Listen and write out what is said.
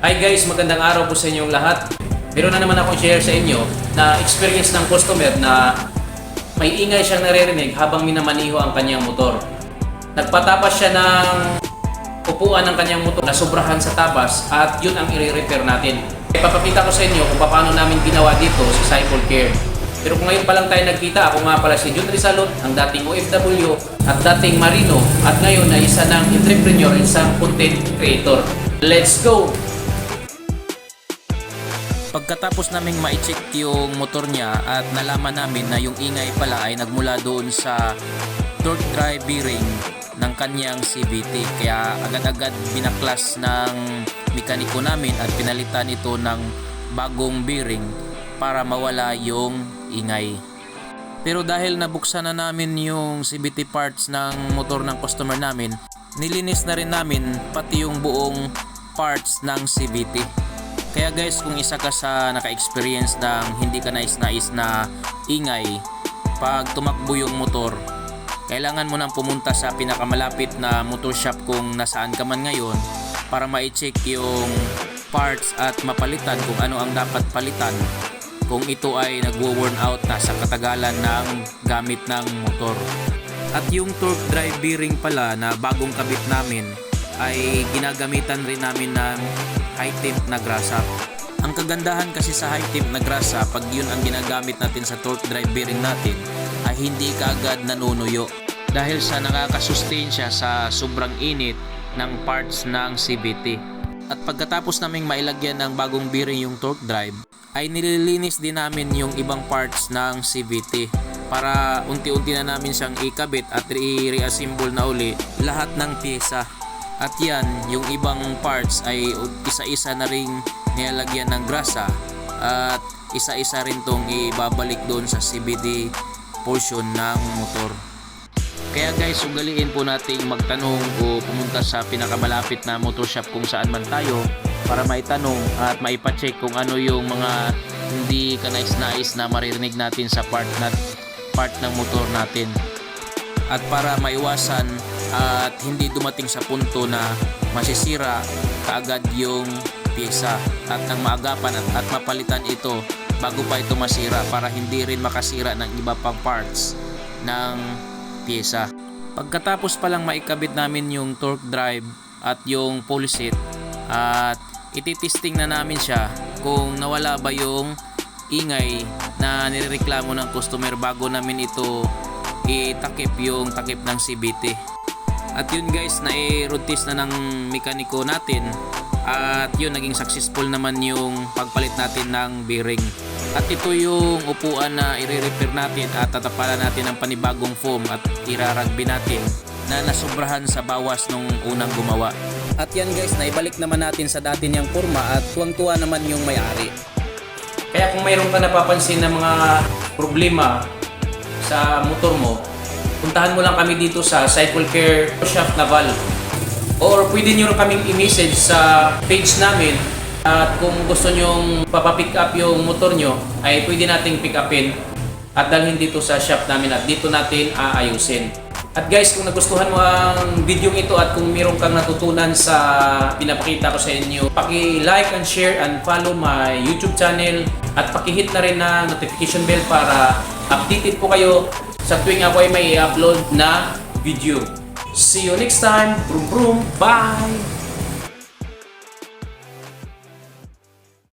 Hi guys, magandang araw po sa inyong lahat. Meron na naman akong share sa inyo na experience ng customer na may ingay siyang naririnig habang minamaniho ang kanyang motor. Nagpatapas siya ng upuan ng kanyang motor na sobrahan sa tapas at yun ang i-repair natin. Ipapakita ko sa inyo kung paano namin ginawa dito sa Cycle Care. Pero kung ngayon pa lang tayo nagkita, ako nga pala si Jun Rizalot, ang dating OFW at dating Marino at ngayon ay isa ng entrepreneur, isang content creator. Let's go! Pagkatapos naming ma-check yung motor niya at nalaman namin na yung ingay pala ay nagmula doon sa torque drive bearing ng kanyang CVT. Kaya agad-agad binaklas ng mekaniko namin at pinalitan ito ng bagong bearing para mawala yung ingay. Pero dahil nabuksan na namin yung CVT parts ng motor ng customer namin, nilinis na rin namin pati yung buong parts ng CVT. Kaya guys, kung isa ka sa naka-experience ng hindi ka nais-nais na ingay pag tumakbo yung motor, kailangan mo nang pumunta sa pinakamalapit na motor shop kung nasaan ka man ngayon para ma-check yung parts at mapalitan kung ano ang dapat palitan kung ito ay nagwo-worn out na sa katagalan ng gamit ng motor. At yung torque drive bearing pala na bagong kabit namin ay ginagamitan rin namin ng high temp na grasa. Ang kagandahan kasi sa high temp na grasa pag yun ang ginagamit natin sa torque drive bearing natin ay hindi kaagad nanunuyo dahil sa nakakasustain siya sa sobrang init ng parts ng CVT. At pagkatapos naming mailagyan ng bagong bearing yung torque drive, ay nililinis din namin yung ibang parts ng CVT para unti-unti na namin siyang ikabit at i-reassemble na uli lahat ng pyesa. At yan, yung ibang parts ay isa-isa na ring nilalagyan ng grasa at isa-isa rin tong ibabalik doon sa CVD portion ng motor. Kaya guys, ugaliin po nating magtanong o pumunta sa pinakamalapit na motor shop kung saan man tayo para maitanong at maipacheck kung ano yung mga hindi kanais-nais na maririnig natin sa part na part ng motor natin. At para maiwasan at hindi dumating sa punto na masisira kaagad yung pyesa at nang maagapan at, at mapalitan ito bago pa ito masira para hindi rin makasira ng iba pang parts ng pyesa. Pagkatapos pa lang maikabit namin yung torque drive at yung pull seat at ititesting na namin siya kung nawala ba yung ingay na nireklamo ng customer bago namin ito itakip yung takip ng CBT. At yun guys, na-road test na ng mekaniko natin at yun, naging successful naman yung pagpalit natin ng bearing. At ito yung upuan na i-repair natin at tatapalan natin ng panibagong foam at iraragbi natin na nasubrahan sa bawas nung unang gumawa. At yan guys, naibalik naman natin sa dati niyang forma at tuwang-tuwa naman yung may-ari. Kaya kung mayroon ka napapansin na mga problema sa motor mo, puntahan mo lang kami dito sa Cycle Care Shop Naval. Or pwede nyo kaming i-message sa page namin at kung gusto nyong papapick up yung motor nyo, ay pwede nating pick upin at dalhin dito sa shop namin at dito natin aayusin. At guys, kung nagustuhan mo ang video ito at kung mayroon kang natutunan sa pinapakita ko sa inyo, paki-like and share and follow my YouTube channel at paki-hit na rin na notification bell para updated po kayo sa tuwing ako ay may upload na video. See you next time. Brum brum. Bye!